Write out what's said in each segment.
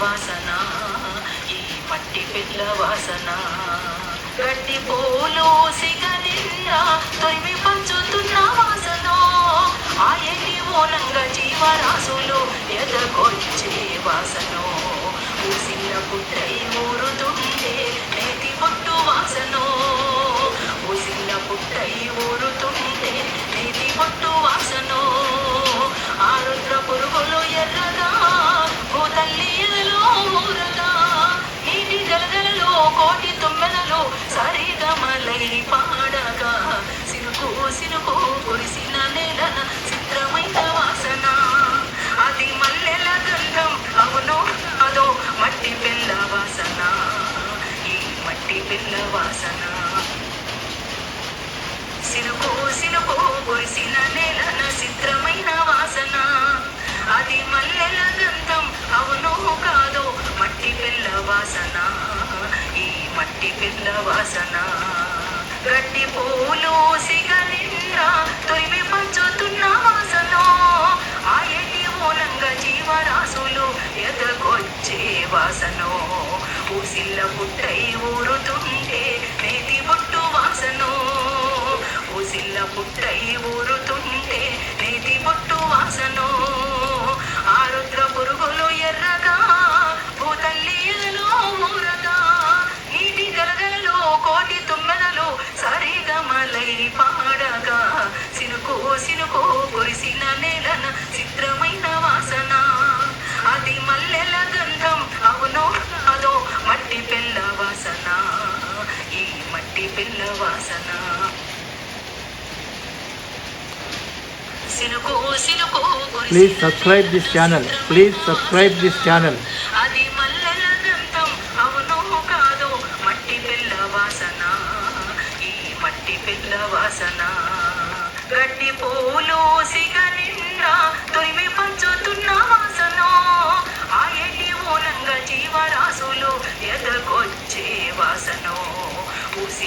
వాసన ఈ పట్టి పిల్ల వాసన. గడ్డి పూలు సిగనిండా తొలిమి పంచుతున్న వాసన. ఆ ఎండి మూలంగా జీవరాశులు ఎదగొచ్చే వాసన. ఊసిన పుట్టై మట్టి పిల్ల వాసన సినుకు కురిసిన నేలన చిత్రమైన వాసన అది మల్లెల గంధం అవును కాదు మట్టి పిల్ల వాసన ఈ మట్టి పిల్ల వాసన గట్టి పూలు సిగలిండా తొలిమి పంచుతున్న వాసన ఆయటి ఓనంగా మూలంగా జీవరాశులు ఎదగొచ్చే వాసన ఊసిల్ల పుట్టై ఊరు పుట్టై మట్టి పిల్ల వాసన Please subscribe this channel. Please subscribe this channel. అది మల్లెల గంధం అవును కాదు మట్టి పిల్ల వాసన ఈ మట్టి పిల్ల వాసన గడ్డి పూలు సిగనిండా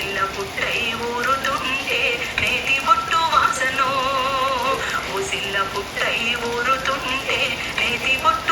ಕಿಲ್ಲ ಪುಟ್ಟೈ ಊರು ತುಂಡೆ ನೇತಿ ಬೊಟ್ಟು ವಾಸನೋ ಉಸಿಲ್ಲ ಪುಟ್ಟೈ ಊರು ತುಂಡೆ ನೇತಿ ಬೊಟ್ಟು